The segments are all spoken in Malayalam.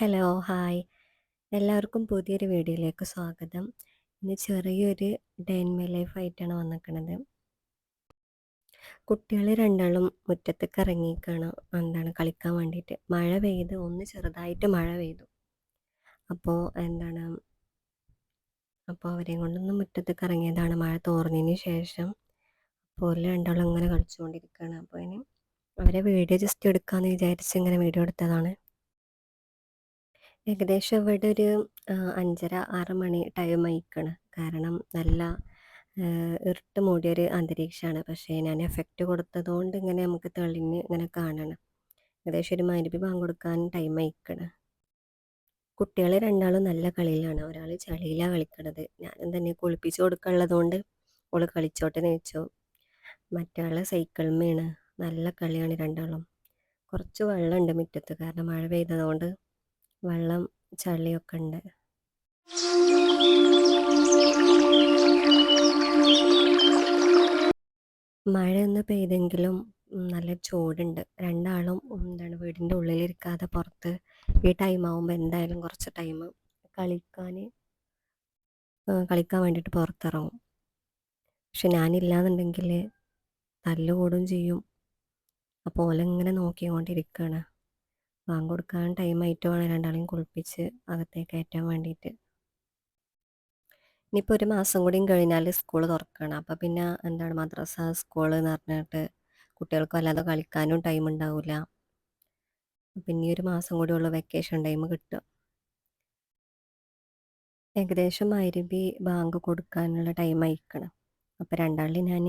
ഹായ്. എല്ലാവർക്കും പുതിയൊരു വീഡിയോയിലേക്ക് സ്വാഗതം. ഇന്ന് ചെറിയൊരു ഡേ ഇൻ മൈ ലൈഫ് ആയിട്ടാണ് വന്നിരിക്കുന്നത് കുട്ടികൾ രണ്ടാളും മുറ്റത്തേക്ക് ഇറങ്ങിക്കാണ് എന്താണ് കളിക്കാൻ വേണ്ടിയിട്ട്. മഴ പെയ്ത് ഒന്ന് ചെറുതായിട്ട് മഴ പെയ്തു. അപ്പോൾ എന്താണ്? അപ്പോൾ അവരെയും കൊണ്ടൊന്ന് മുറ്റത്തേക്ക് ഇറങ്ങിയതാണ് മഴ തോർന്നതിന് ശേഷം. അപ്പോൾ രണ്ടാളും അങ്ങനെ കളിച്ചുകൊണ്ടിരിക്കുകയാണ് അപ്പോൾ ഇനി അവരെ വീഡിയോ ജസ്റ്റ് എടുക്കാമെന്ന് വിചാരിച്ച് ഇങ്ങനെ വീഡിയോ എടുത്തതാണ്. ഏകദേശം ഇവിടെ ഒരു അഞ്ചര ആറ് മണി ടൈം ആയിക്കണ്. കാരണം നല്ല ഇരുട്ട് മൂടിയൊരു അന്തരീക്ഷമാണ്. പക്ഷേ ഞാൻ എഫക്റ്റ് കൊടുത്തതുകൊണ്ട് ഇങ്ങനെ നമുക്ക് തെളിഞ്ഞ് ഇങ്ങനെ കാണണം. ഏകദേശം ഒരു മരുഭി ബാങ്ക് കൊടുക്കാൻ ടൈം ആയിക്കണ്. കുട്ടികൾ രണ്ടാളും നല്ല കളിയിലാണ്. ഒരാൾ ചളിയിലാണ് കളിക്കണത്. ഞാനും തന്നെ കുളിപ്പിച്ച് കൊടുക്കാനുള്ളതുകൊണ്ട് ഓൾ കളിച്ചോട്ടെ എന്ന് വെച്ചു മറ്റാൾ സൈക്കിൾമേണ് നല്ല കളിയാണ് രണ്ടാളും. കുറച്ച് വെള്ളമുണ്ട് മുറ്റത്ത്. കാരണം മഴ പെയ്തതുകൊണ്ട് വെള്ളം ചളിയൊക്കെ ഉണ്ട്. മഴയൊന്നും പെയ്തെങ്കിലും നല്ല ചൂടുണ്ട്. രണ്ടാളും എന്താണ് വീടിന്റെ ഉള്ളിലിരിക്കാതെ പുറത്ത് ഈ ടൈം ആകുമ്പോൾ എന്തായാലും കുറച്ച് ടൈം കളിക്കാൻ കളിക്കാൻ വേണ്ടിയിട്ട് പുറത്തിറങ്ങും. പക്ഷെ ഞാനില്ലാന്നുണ്ടെങ്കിൽ തല്ലുകൂടും ചെയ്യും. അപ്പോൾ ഓലെങ്ങനെ നോക്കിക്കൊണ്ടിരിക്കുകയാണ് ബാങ്ക് കൊടുക്കാൻ ടൈം ആയിട്ട് വേണം രണ്ടാളെയും കുളിപ്പിച്ച് അകത്തേക്ക് കയറ്റാൻ വേണ്ടിയിട്ട് ഇനിയിപ്പോൾ ഒരു മാസം കൂടിയും കഴിഞ്ഞാൽ സ്കൂൾ തുറക്കണം. അപ്പോൾ പിന്നെ എന്താണ് മദ്രസ സ്കൂൾ എന്ന് പറഞ്ഞിട്ട് കുട്ടികൾക്ക് വല്ലാതെ കളിക്കാനും ടൈം ഉണ്ടാവില്ല പിന്നെ ഒരു മാസം കൂടിയുള്ള വെക്കേഷൻ ടൈം കിട്ടും. ഏകദേശം അരുവി ബാങ്ക് കൊടുക്കാനുള്ള ടൈം അയക്കണം അപ്പോൾ രണ്ടാളിൽ ഞാൻ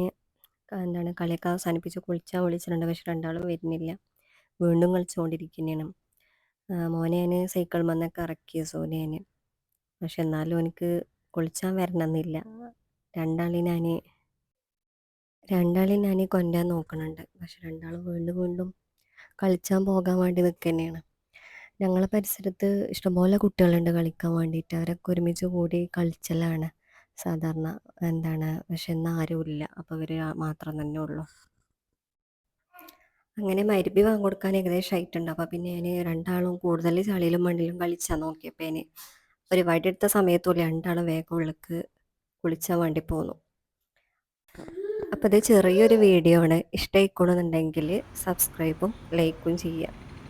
എന്താണ് കളിയൊക്കെ അവസാനിപ്പിച്ച് കുളിച്ചാൽ വിളിച്ചിട്ടുണ്ട്. പക്ഷെ രണ്ടാളും വരുന്നില്ല. വീണ്ടും കളിച്ചുകൊണ്ടിരിക്കുന്നതാണ് മോനെ ഞാൻ സൈക്കിൾ മന്നൊക്കെ ഇറക്കിയ സോനേനെ പക്ഷെ എന്നാലും എനിക്ക് കുളിച്ചാൻ വരണമെന്നില്ല. രണ്ടാളി ഞാൻ രണ്ടാളി ഞാൻ കൊല്ലാൻ നോക്കണുണ്ട്. പക്ഷെ രണ്ടാളും വീണ്ടും വീണ്ടും കളിച്ചാൻ പോകാൻ വേണ്ടി നിൽക്കുന്നതാണ് ഞങ്ങളെ പരിസരത്ത് ഇഷ്ടംപോലെ കുട്ടികളുണ്ട് കളിക്കാൻ വേണ്ടിയിട്ട്. അവരൊക്കെ ഒരുമിച്ച് കൂടി കളിച്ചലാണ്. സാധാരണ എന്താണ് പക്ഷെ എന്നാൽ ആരുമില്ല. അപ്പോൾ അവർ മാത്രം തന്നെ ഉള്ളൂ. അങ്ങനെ മരുഭി കൊടുക്കാൻ ഏകദേശം ആയിട്ടുണ്ട്. അപ്പോൾ പിന്നെ ഞാൻ രണ്ടാളും കൂടുതൽ ചളിയിലും മണ്ണിലും കളിച്ചാൽ നോക്കിയപ്പോൾ ഞാൻ ഒരു എടുത്ത സമയത്തുള്ള രണ്ടാളും വേഗം ഉള്ളിക്ക് കുളിച്ചാൻ വേണ്ടി പോന്നു. അപ്പോൾ ഇത് ചെറിയൊരു വീഡിയോ ആണ്. ഇഷ്ടമായിക്കണമെന്നുണ്ടെങ്കിൽ സബ്സ്ക്രൈബും ലൈക്കും ചെയ്യാം.